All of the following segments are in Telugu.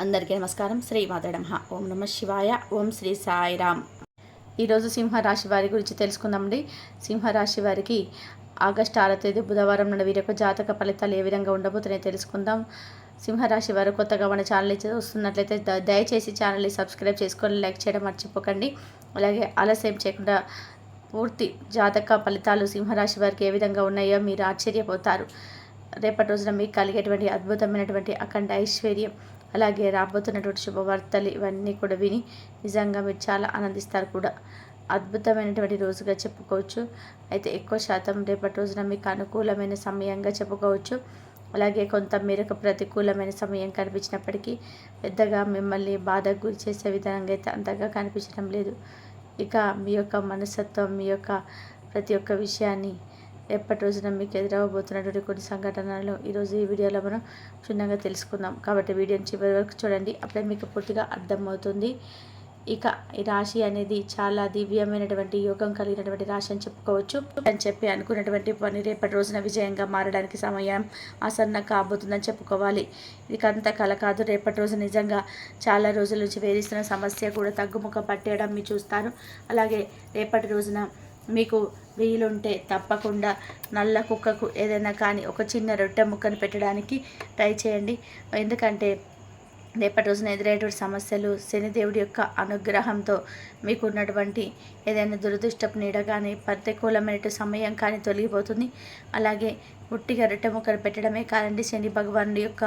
అందరికీ నమస్కారం. శ్రీ మాతడమహ ఓం నమ శివాయ. ఓం శ్రీ సాయిరామ్ ఈరోజు సింహరాశి వారి గురించి తెలుసుకుందామండి. సింహరాశి వారికి ఆగస్టు ఆరో తేదీ బుధవారం నుండి వీరి యొక్క జాతక ఫలితాలు ఏ విధంగా ఉండబోతున్నాయి తెలుసుకుందాం. సింహరాశి వారు కొత్తగా మన ఛానల్ చూస్తున్నట్లయితే ద- దయచేసి ఛానల్ని సబ్స్క్రైబ్ చేసుకొని లైక్ చేయడం మర్చిపోకండి. అలాగే ఆలస్యం చేయకుండా పూర్తి జాతక ఫలితాలు సింహరాశి వారికి ఏ విధంగా ఉన్నాయో మీరు ఆశ్చర్యపోతారు. రేపటి రోజున మీకు కలిగేటువంటి అద్భుతమైనటువంటి అఖండ ఐశ్వర్యం అలాగే రాబోతున్నటువంటి శుభవార్తలు ఇవన్నీ కూడా విని నిజంగా మీరు చాలా ఆనందిస్తారు కూడా. అద్భుతమైనటువంటి రోజుగా చెప్పుకోవచ్చు. అయితే ఎక్కువ శాతం రేపటి రోజున మీకు అనుకూలమైన సమయంగా చెప్పుకోవచ్చు. అలాగే కొంత మేరకు ప్రతికూలమైన సమయం కనిపించినప్పటికీ పెద్దగా మిమ్మల్ని బాధకు గురి చేసే విధంగా అయితే అంతగా కనిపించడం లేదు. ఇక మీ యొక్క మనస్తత్వం మీ యొక్క ప్రతి ఒక్క విషయాన్ని ఎప్పటి రోజున మీకు ఎదురవబోతున్నటువంటి కొన్ని సంఘటనలు ఈరోజు ఈ వీడియోలో మనం క్షుణ్ణంగా తెలుసుకుందాం. కాబట్టి వీడియోని చివరి వరకు చూడండి. అప్పుడే మీకు పూర్తిగా అర్థమవుతుంది. ఇక ఈ రాశి అనేది చాలా దివ్యమైనటువంటి యోగం కలిగినటువంటి రాశి అని చెప్పుకోవచ్చు. అని చెప్పి అనుకున్నటువంటి పని రేపటి రోజున విజయంగా మారడానికి సమయం ఆసన్న కాబోతుందని చెప్పుకోవాలి. ఇది అంత కల కాదు. రేపటి రోజు నిజంగా చాలా రోజుల నుంచి వేధిస్తున్న సమస్య కూడా తగ్గుముఖ పట్టేయడం మీరు చూస్తారు. అలాగే రేపటి రోజున మీకు వీలుంటే తప్పకుండా నల్ల కుక్కకు ఏదైనా కానీ ఒక చిన్న రొట్టె ముక్కను పెట్టడానికి ట్రై చేయండి. ఎందుకంటే రేపటి రోజున ఎదురయ్యేటువంటి సమస్యలు శనిదేవుడి యొక్క అనుగ్రహంతో మీకు ఉన్నటువంటి ఏదైనా దురదృష్టపు నీడ కానీ ప్రతికూలమైన సమయం కానీ తొలగిపోతుంది. అలాగే ఉట్టిగా రొట్టె ముక్కలు పెట్టడమే కాదండి శని భగవానుడి యొక్క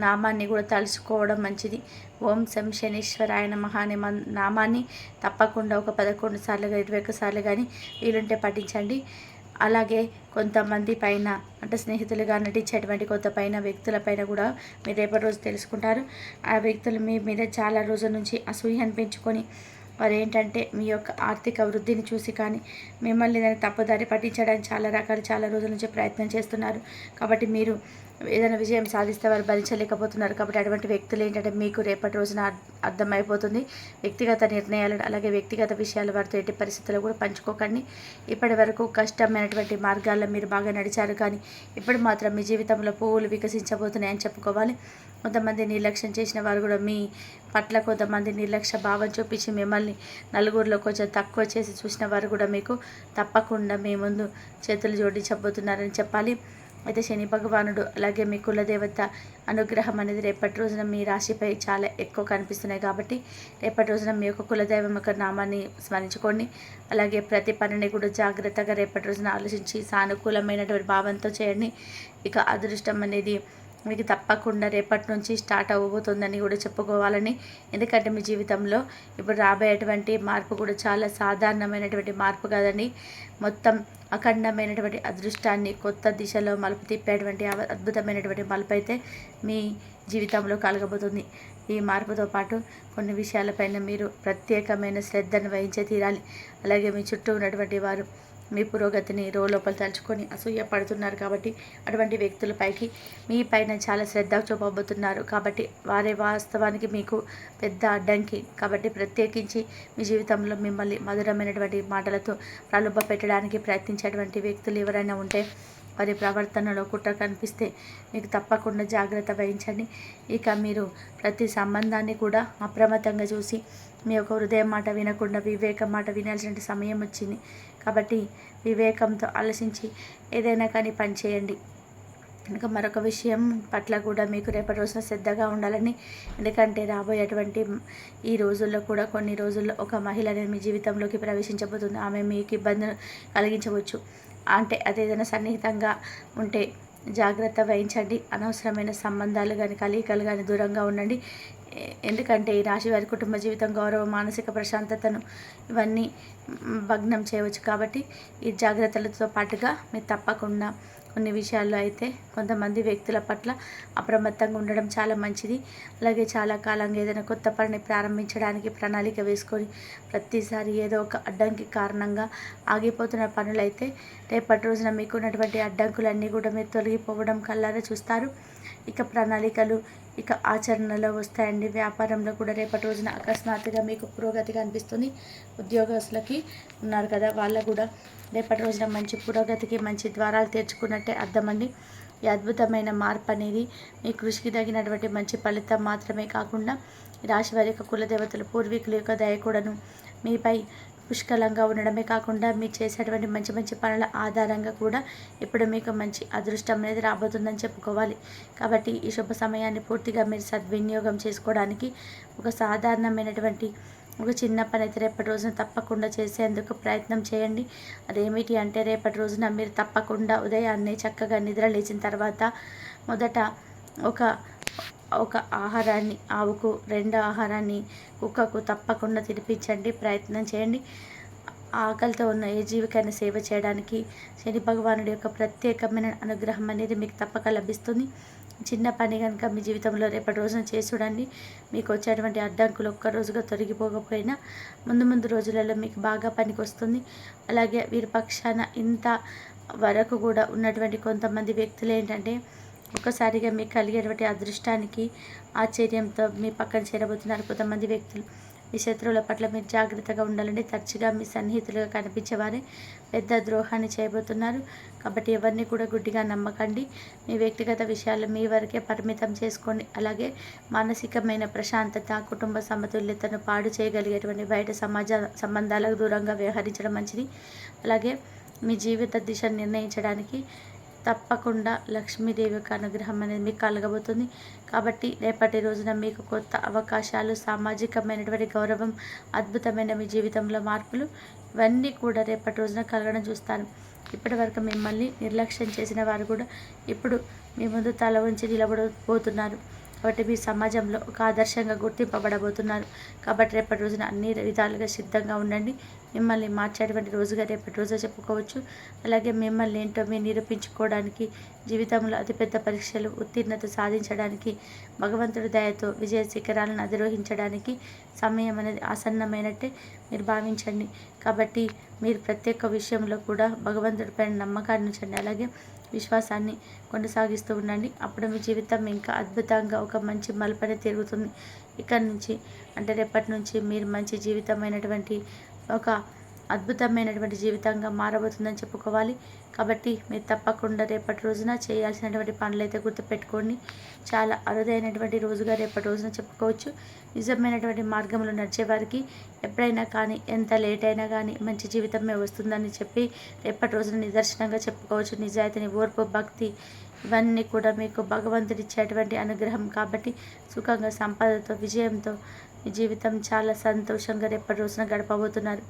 నామాన్ని కూడా తలుచుకోవడం మంచిది. ఓం శం శనీశ్వరాయ నమ అనే మన్ నామాన్ని తప్పకుండా ఒక పదకొండు సార్లు కానీ ఇరవై ఒక్క సార్లు కానీ వీలుంటే పఠించండి. అలాగే కొంతమంది పైన అంటే స్నేహితులుగా నటించేటువంటి కొంత పైన వ్యక్తుల పైన కూడా మీరు రేపటి రోజు తెలుసుకుంటారు. ఆ వ్యక్తులు మీ మీద చాలా రోజుల నుంచి అసూయ పెంచుకొని వారు ఏంటంటే మీ యొక్క ఆర్థిక వృద్ధిని చూసి కానీ మిమ్మల్ని దాన్ని తప్పుదారి పట్టించడానికి చాలా రకాలు చాలా రోజుల నుంచి ప్రయత్నం చేస్తున్నారు. కాబట్టి మీరు ఏదైనా విజయం సాధిస్తే వారు భరించలేకపోతున్నారు కాబట్టి అటువంటి వ్యక్తులు ఏంటంటే మీకు రేపటి రోజున అర్థమైపోతుంది. వ్యక్తిగత నిర్ణయాలను అలాగే వ్యక్తిగత విషయాలు వారితో ఎట్టి పరిస్థితుల్లో కూడా పంచుకోకండి. ఇప్పటి వరకు కష్టమైనటువంటి మార్గాల్లో మీరు బాగా నడిచారు కానీ ఇప్పుడు మాత్రం మీ జీవితంలో పువ్వులు వికసించబోతున్నాయని చెప్పుకోవాలి. కొంతమంది నిర్లక్ష్యం చేసిన వారు కూడా మీ పట్ల కొంతమంది నిర్లక్ష్య భావం చూపించి మిమ్మల్ని నలుగురిలో కొంచెం తక్కువ చేసి చూసిన వారు కూడా మీకు తప్పకుండా మీ ముందు చేతులు జోడించబోతున్నారని చెప్పాలి. అయితే శని భగవానుడు అలాగే మీ కులదేవత అనుగ్రహం అనేది రేపటి రోజున మీ రాశిపై చాలా ఎక్కువ కనిపిస్తున్నాయి కాబట్టి రేపటి రోజున మీ యొక్క కులదైవం యొక్క నామాన్ని స్మరించుకోండి. అలాగే ప్రతి పనిని కూడా జాగ్రత్తగా రేపటి రోజున ఆలోచించి సానుకూలమైనటువంటి భావంతో చేయండి. ఇక అదృష్టం అనేది మీకు తప్పకుండా రేపటి నుంచి స్టార్ట్ అవ్వబోతుందని కూడా చెప్పుకోవాలని. ఎందుకంటే మీ జీవితంలో ఇప్పుడు రాబోయేటువంటి మార్పు కూడా చాలా సాధారణమైనటువంటి మార్పు కాదండి మొత్తం అఖండమైనటువంటి అదృష్టాన్ని కొత్త దిశలో మలుపు తిప్పేటువంటి అవ- అద్భుతమైనటువంటి మలుపు అయితే మీ జీవితంలో కలగబోతుంది. ఈ మార్పుతో పాటు కొన్ని విషయాలపైన మీరు ప్రత్యేకమైన శ్రద్ధను వహించే తీరాలి. అలాగే మీ చుట్టూ ఉన్నటువంటి వారు మీ పురోగతిని రో లోపల తలుచుకొని అసూయ పడుతున్నారు కాబట్టి అటువంటి వ్యక్తులపైకి మీ పైన చాలా శ్రద్ధ చూపబోతున్నారు కాబట్టి వారే వాస్తవానికి మీకు పెద్ద అడ్డంకి కాబట్టి ప్రత్యేకించి మీ జీవితంలో మిమ్మల్ని మధురమైనటువంటి మాటలతో ప్రలోభ పెట్టడానికి ప్రయత్నించేటువంటి వ్యక్తులు ఎవరైనా ఉంటే వారి ప్రవర్తనలో కుట్ర కనిపిస్తే మీకు తప్పకుండా జాగ్రత్త వహించండి. ఇక మీరు ప్రతి సంబంధాన్ని కూడా అప్రమత్తంగా చూసి మీ యొక్క హృదయం మాట వినకుండా వివేకం మాట వినాల్సిన సమయం వచ్చింది. కాబట్టి వివేకంతో ఆలోచించి ఏదైనా కానీ పని చేయండి. ఇంకా మరొక విషయం పట్ల కూడా మీకు రేపటి రోజున శ్రద్ధగా ఉండాలని ఎందుకంటే రాబోయేటువంటి ఈ రోజుల్లో కూడా కొన్ని రోజుల్లో ఒక మహిళ అనేది మీ జీవితంలోకి ప్రవేశించబోతుంది. ఆమె మీకు ఇబ్బందులు కలిగించవచ్చు. అంటే అదేదైనా సన్నిహితంగా ఉంటే జాగ్రత్త వహించండి. అనవసరమైన సంబంధాలు కానీ కలయికలు కానీ దూరంగా ఉండండి. ఎందుకంటే ఈ రాశి వారి కుటుంబ జీవితం గౌరవ మానసిక ప్రశాంతతను ఇవన్నీ భగ్నం చేయవచ్చు. కాబట్టి ఈ జాగ్రత్తలతో పాటుగా మీరు తప్పకుండా కొన్ని విషయాల్లో అయితే కొంతమంది వ్యక్తుల పట్ల అప్రమత్తంగా ఉండడం చాలా మంచిది. అలాగే చాలా కాలంగా ఏదైనా కొత్త పనిని ప్రారంభించడానికి ప్రణాళిక వేసుకొని ప్రతిసారి ఏదో ఒక అడ్డంకి కారణంగా ఆగిపోతున్న పనులైతే రేపటి రోజున మీకు ఉన్నటువంటి అడ్డంకులన్నీ కూడా మీరు తొలగిపోవడం కల్లారా చూస్తారు. ఇక ప్రణాళికలు ఇక ఆచరణలో వస్తాయండి. వ్యాపారంలో కూడా రేపటి రోజున అకస్మాత్తుగా మీకు పురోగతి కనిపిస్తుంది. ఉద్యోగస్తులకి ఉన్నారు కదా వాళ్ళకు కూడా రేపటి రోజున మంచి పురోగతికి మంచి ద్వారాలు తెరుచుకున్నట్టే అర్థమండి. ఈ అద్భుతమైన మార్పు అనేది మీ కృషికి తగినటువంటి మంచి ఫలితం మాత్రమే కాకుండా రాశి వారి యొక్క కులదేవతలు పూర్వీకుల యొక్క దయ కూడాను మీపై పుష్కలంగా ఉండడమే కాకుండా మీరు చేసేటువంటి మంచి మంచి పనుల ఆధారంగా కూడా ఇప్పుడు మీకు మంచి అదృష్టం అనేది రాబోతుందని చెప్పుకోవాలి. కాబట్టి ఈ శుభ సమయాన్ని పూర్తిగా మీరు సద్వినియోగం చేసుకోవడానికి ఒక సాధారణమైనటువంటి ఒక చిన్న పని అయితే రేపటి రోజున తప్పకుండా చేసేందుకు ప్రయత్నం చేయండి. అదేమిటి అంటే రేపటి రోజున మీరు తప్పకుండా ఉదయాన్నే చక్కగా నిద్ర లేచిన తర్వాత మొదట ఒక ఒక ఆహారాన్ని ఆవుకు రెండు ఆహారాన్ని కుక్కకు తప్పకుండా తినిపించండి ప్రయత్నం చేయండి. ఆకలితో ఉన్న ఏ జీవికైనా సేవ చేయడానికి శని భగవానుడి యొక్క ప్రత్యేకమైన అనుగ్రహం అనేది మీకు తప్పక లభిస్తుంది. చిన్న పని కనుక మీ జీవితంలో రేపటి రోజున చేసి చూడండి. మీకు వచ్చేటువంటి అడ్డంకులు ఒక్క రోజుగా తొలగిపోకపోయినా ముందు ముందు రోజులలో మీకు బాగా పనికి వస్తుంది. అలాగే వీరి పక్షాన ఇంత వరకు కూడా ఉన్నటువంటి కొంతమంది వ్యక్తులు ఏంటంటే ఒక్కసారిగా మీకు కలిగేటువంటి అదృష్టానికి ఆశ్చర్యంతో మీ పక్కన చేరబోతున్నారు కొంతమంది వ్యక్తులు. మీ శత్రువుల పట్ల మీరు జాగ్రత్తగా ఉండాలండి తరచుగా మీ సన్నిహితులుగా కనిపించేవారే పెద్ద ద్రోహాన్ని చేయబోతున్నారు. కాబట్టి ఎవరిని కూడా గుడ్డిగా నమ్మకండి. మీ వ్యక్తిగత విషయాలు మీ వరకే పరిమితం చేసుకోండి. అలాగే మానసికమైన ప్రశాంతత కుటుంబ సమతుల్యతను పాడు చేయగలిగేటువంటి బయట సమాజ సంబంధాలకు దూరంగా వ్యవహరించడం మంచిది. అలాగే మీ జీవిత దిశ నిర్ణయించడానికి తప్పకుండా లక్ష్మీదేవి యొక్క అనుగ్రహం అనేది మీకు కలగబోతుంది. కాబట్టి రేపటి రోజున మీకు కొత్త అవకాశాలు సామాజికమైనటువంటి గౌరవం అద్భుతమైన మీ జీవితంలో మార్పులు ఇవన్నీ కూడా రేపటి రోజున కలగడం చూస్తాను. ఇప్పటి వరకు మిమ్మల్ని నిర్లక్ష్యం చేసిన వారు కూడా ఇప్పుడు మీ ముందు తల ఉంచి నిలబడబోతున్నారు. కాబట్టి మీ సమాజంలో ఒక ఆదర్శంగా గుర్తింపబడబోతున్నారు. కాబట్టి రేపటి రోజున అన్ని విధాలుగా సిద్ధంగా ఉండండి. మిమ్మల్ని మార్చేటువంటి రోజుగా రేపటి రోజు చెప్పుకోవచ్చు. అలాగే మిమ్మల్ని ఏంటో మీరు నిరూపించుకోవడానికి జీవితంలో అతిపెద్ద పరీక్షలు ఉత్తీర్ణత సాధించడానికి భగవంతుడి దయతో విజయ శిఖరాలను అధిరోహించడానికి సమయం అనేది ఆసన్నమైనట్టే మీరు భావించండి. కాబట్టి మీరు ప్రతి ఒక్క విషయంలో కూడా భగవంతుడిపైన నమ్మకాన్ని ఉంచండి. అలాగే విశ్వాసాన్ని కొనసాగిస్తూ ఉండండి. అప్పుడు మీ జీవితం ఇంకా అద్భుతంగా ఒక మంచి మలుపనే తిరుగుతుంది. ఇక్కడ నుంచి అంటే రేపటి నుంచి మీరు మంచి జీవితమైనటువంటి ఒక అద్భుతమైనటువంటి జీవితంగా మారబోతుందని చెప్పుకోవాలి. కాబట్టి మీరు తప్పకుండా రేపటి రోజున చేయాల్సినటువంటి పనులు అయితే గుర్తుపెట్టుకోండి. చాలా అరుదైనటువంటి రోజుగా రేపటి రోజున చెప్పుకోవచ్చు. నిజమైనటువంటి మార్గంలో నడిచేవారికి ఎప్పుడైనా కానీ ఎంత లేట్ అయినా కానీ మంచి జీవితమే వస్తుందని చెప్పి రేపటి రోజున నిదర్శనంగా చెప్పుకోవచ్చు. నిజాయితీని ఓర్పు భక్తి ఇవన్నీ కూడా మీకు భగవంతుడి ఇచ్చేటువంటి అనుగ్రహం. కాబట్టి సుఖంగా సంపదతో విజయంతో మీ జీవితం చాలా సంతోషంగా రేపటి రోజున గడపబోతున్నారు.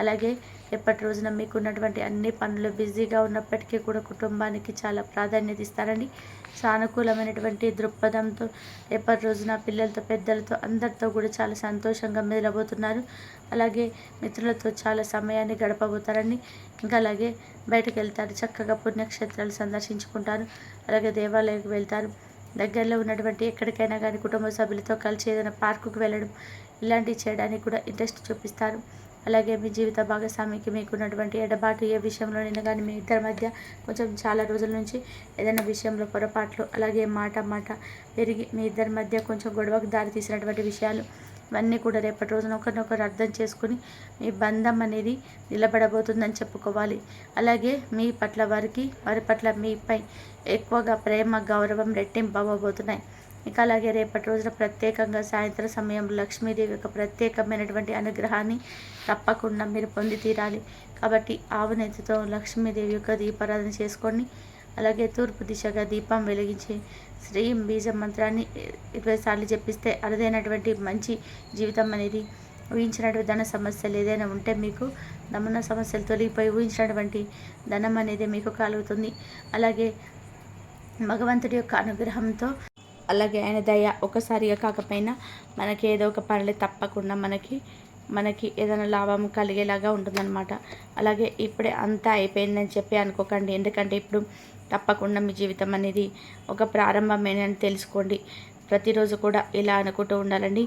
అలాగే ఎప్పటి రోజున మీకు ఉన్నటువంటి అన్ని పనులు బిజీగా ఉన్నప్పటికీ కూడా కుటుంబానికి చాలా ప్రాధాన్యత ఇస్తారండి సానుకూలమైనటువంటి దృక్పథంతో ఎప్పటి రోజున పిల్లలతో పెద్దలతో అందరితో కూడా చాలా సంతోషంగా మెదలబోతున్నారు. అలాగే మిత్రులతో చాలా సమయాన్ని గడపబోతారండి ఇంకా అలాగే బయటకు వెళ్తారు చక్కగా పుణ్యక్షేత్రాలు సందర్శించుకుంటారు. అలాగే దేవాలయానికి వెళ్తారు. దగ్గరలో ఉన్నటువంటి ఎక్కడికైనా కానీ కుటుంబ సభ్యులతో కలిసి ఏదైనా పార్కుకు వెళ్ళడం ఇలాంటివి చేయడానికి కూడా ఇంట్రెస్ట్ చూపిస్తారు. అలాగే మీ జీవిత భాగస్వామికి మీకు ఉన్నటువంటి ఎడబాటు ఏ విషయంలోనైనా కానీ మీ ఇద్దరి మధ్య కొంచెం చాలా రోజుల నుంచి ఏదైనా విషయంలో పొరపాట్లు అలాగే మాట మాట పెరిగి మీ ఇద్దరి మధ్య కొంచెం గొడవకు దారి తీసినటువంటి విషయాలు ఇవన్నీ కూడా రేపటి రోజున ఒకరినొకరు అర్థం చేసుకుని మీ బంధం అనేది నిలబడబోతుందని చెప్పుకోవాలి. అలాగే మీ పట్ల వారికి వారి పట్ల మీపై ఎక్కువగా ప్రేమ గౌరవం రెట్టింపు అవ్వబోతున్నాయి. ఇక అలాగే రేపటి రోజున ప్రత్యేకంగా సాయంత్రం సమయంలో లక్ష్మీదేవి యొక్క ప్రత్యేకమైనటువంటి అనుగ్రహాన్ని తప్పకుండా మీరు పొంది తీరాలి. కాబట్టి ఆవునేతితో లక్ష్మీదేవి యొక్క దీపారాధన చేసుకొని అలాగే తూర్పు దిశగా దీపం వెలిగించి శ్రీం బీజం మంత్రాన్ని ఇరవై సార్లు చెప్పిస్తే అరుదైనటువంటి మంచి జీవితం అనేది ఊహించినటువంటి ధన సమస్యలు ఏదైనా ఉంటే మీకు దమన సమస్యలు తొలగిపోయి ఊహించినటువంటి ధనం అనేది మీకు కలుగుతుంది. అలాగే భగవంతుడి యొక్క అనుగ్రహంతో అలాగే ఆయన దయ ఒకసారిగా కాకపోయినా మనకి ఏదో ఒక పనులు తప్పకుండా మనకి మనకి ఏదైనా లాభం కలిగేలాగా ఉంటుందన్నమాట. అలాగే ఇప్పుడే అంతా అయిపోయిందని చెప్పి అనుకోకండి. ఎందుకంటే ఇప్పుడు తప్పకుండా మీ జీవితం అనేది ఒక ప్రారంభమేనని తెలుసుకోండి. ప్రతిరోజు కూడా ఇలా అనుకుంటూ ఉండాలండి.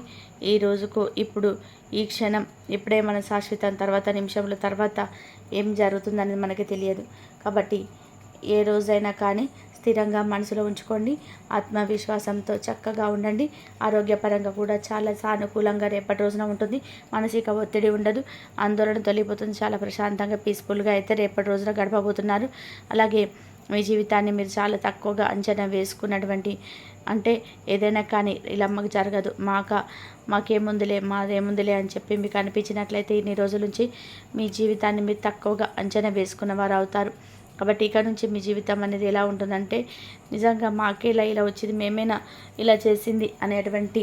ఈ రోజుకు ఇప్పుడు ఈ క్షణం ఇప్పుడే మన శాశ్వతం తర్వాత నిమిషంలో తర్వాత ఏం జరుగుతుందనేది మనకి తెలియదు. కాబట్టి ఏ రోజైనా కానీ స్థిరంగా మనసులో ఉంచుకోండి. ఆత్మవిశ్వాసంతో చక్కగా ఉండండి. ఆరోగ్యపరంగా కూడా చాలా సానుకూలంగా రేపటి రోజున ఉంటుంది. మానసిక ఒత్తిడి ఉండదు. ఆందోళన తొలిపోతుంది చాలా ప్రశాంతంగా పీస్ఫుల్గా అయితే రేపటి రోజున గడపబోతున్నారు. అలాగే మీ జీవితాన్ని మీరు చాలా తక్కువగా అంచనా వేసుకున్నటువంటి అంటే ఏదైనా కానీ ఇలా మాకు జరగదు. మాక మాకేముందిలే మాదేముందిలే అని చెప్పి మీకు అనిపించినట్లయితే ఇన్ని రోజుల నుంచి మీ జీవితాన్ని మీరు తక్కువగా అంచనా వేసుకున్న వారు అవుతారు. కాబట్టి ఇక నుంచి మీ జీవితం అనేది ఎలా ఉంటుందంటే నిజంగా మాకే ఇలా ఇలా వచ్చింది మేమేనా ఇలా చేసింది అనేటువంటి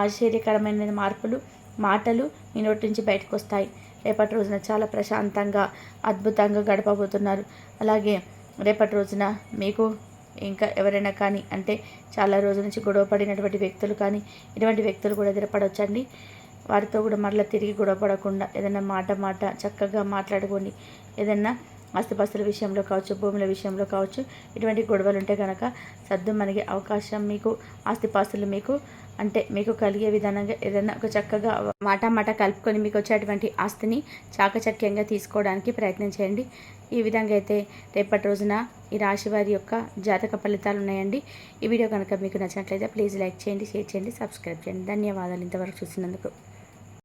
ఆశ్చర్యకరమైన మార్పులు మాటలు మీ నోటి నుంచి బయటకు వస్తాయి. రేపటి రోజున చాలా ప్రశాంతంగా అద్భుతంగా గడపబోతున్నారు. అలాగే రేపటి రోజున మీకు ఇంకా ఎవరైనా కానీ అంటే చాలా రోజుల నుంచి గొడవ పడినటువంటి వ్యక్తులు కానీ ఇటువంటి వ్యక్తులు కూడా ఎదురపడవచ్చండి వారితో కూడా మరలా తిరిగి గొడవ పడకుండా ఏదైనా మాట మాట చక్కగా మాట్లాడుకోండి. ఏదైనా ఆస్తిపాస్తుల విషయంలో కావచ్చు భూముల విషయంలో కావచ్చు ఇటువంటి గొడవలు ఉంటే కనుక సర్దు మనకి అవకాశం మీకు ఆస్తిపాస్తులు మీకు అంటే మీకు కలిగే విధానంగా ఏదైనా ఒక చక్కగా మాట మాట కలుపుకొని మీకు వచ్చేటువంటి ఆస్తిని చాకచక్యంగా తీసుకోవడానికి ప్రయత్నం చేయండి. ఈ విధంగా అయితే రేపటి రోజున ఈ రాశి వారి యొక్క జాతక ఫలితాలు ఉన్నాయండి. ఈ వీడియో కనుక మీకు నచ్చినట్లయితే ప్లీజ్ లైక్ చేయండి షేర్ చేయండి సబ్స్క్రైబ్ చేయండి. ధన్యవాదాలు ఇంతవరకు చూసినందుకు.